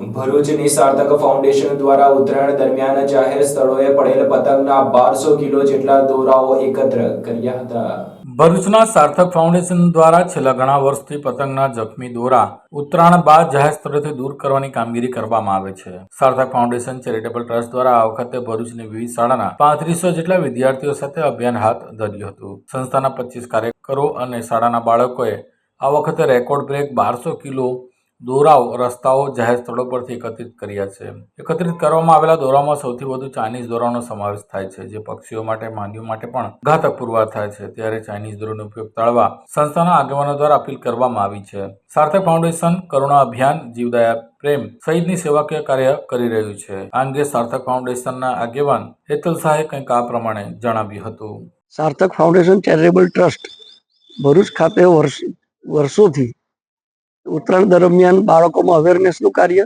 ભરૂચની સાર્થક ફાઉન્ડેશન દ્વારા ઉત્તરાયણ દરમિયાન જાહેર સ્થળોએ પડેલ પતંગના બારસો કિલો જેટલા દોરાઓ એકત્ર કર્યા હતા. ભરૂચના સાર્થક ફાઉન્ડેશન દ્વારા છેલ્લા ઘણા વર્ષથી પતંગના જખમી દોરા ઉત્તરાયણ બાદ જાહેર સ્થળોથી દૂર કરવાની કામગીરી કરવામાં આવે છે. સાર્થક ફાઉન્ડેશન ચેરિટેબલ ટ્રસ્ટ દ્વારા આ વખતે ભરૂચની વિવિધ શાળાના પાંત્રીસો જેટલા વિદ્યાર્થીઓ સાથે અભિયાન હાથ ધર્યું હતું. સંસ્થાના પચીસ કાર્યકરો અને શાળાના બાળકોએ આ વખતે રેકોર્ડ બ્રેક બારસો કિલો દોરાઓ, રસ્તાઓ જાહેર સ્થળો પરથી એકત્રિત કર્યા છે. એકત્રિત કરવામાં આવેલા દોરામાં સૌથી વધુ ચાઇનીઝ દોરાનો સમાવેશ થાય છે, જે પક્ષીઓ માટે, માનવીઓ માટે પણ ઘાતક પુરવાર થાય છે. ત્યારે ચાઇનીઝ દોરાનો ઉપયોગ ટાળવા સંસ્થાના આગેવાનો દ્વારા અપીલ કરવામાં આવી છે. સાર્થક ફાઉન્ડેશન કરુણા અભિયાન, જીવદયા પ્રેમ સહિતની સેવાકીય કાર્ય કરી રહ્યું છે. આ અંગે સાર્થક ફાઉન્ડેશનના આગેવાન હેતલ શાહે કંઈક આ પ્રમાણે જણાવ્યું હતું. સાર્થક ફાઉન્ડેશન ચેરિટેબલ ટ્રસ્ટ ભરૂચ ખાતે વર્ષ, વર્ષોથી ઉત્તરાયણ દરમિયાન બાળકોમાં અવેરનેસનું કાર્ય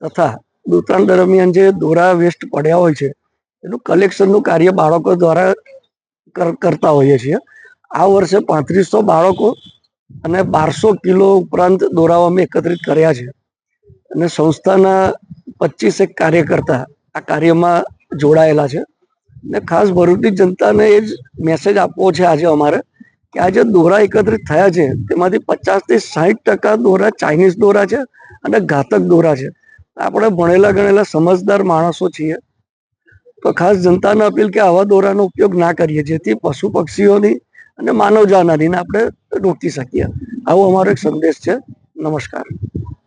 તથા ઉત્તરાયણ દરમિયાન જે દોરા વેસ્ટ પડ્યા હોય છે, એનું કલેક્શનનું કાર્ય બાળકો દ્વારા કર- કરતા હોઈએ છીએ. આ વર્ષે પાંત્રીસો બાળકો અને બારસો કિલો ઉપરાંત દોરાઓ અમે એકત્રિત કર્યા છે. અને સંસ્થાના પચીસેક કાર્યકર્તા આ કાર્યમાં જોડાયેલા છે. ને ખાસ ભરૂચની જનતાને એ જ મેસેજ આપવો છે આજે અમારે. કે આ જે દોરા એકત્રિત થયા છે, તેમાંથી પચાસથી સાહીઠ ટકા દોરા ચાઇનીઝ દોરા છે અને ઘાતક દોરા છે. આપણે ભણેલા ગણેલા સમજદાર માણસો છીએ. તો ખાસ જનતાને અપીલ કે આવા દોરાનો ઉપયોગ ના કરીએ, જેથી પશુ પક્ષીઓની અને માનવ જાનહાનીને આપણે રોકી શકીએ. આવો અમારો એક સંદેશ છે. નમસ્કાર.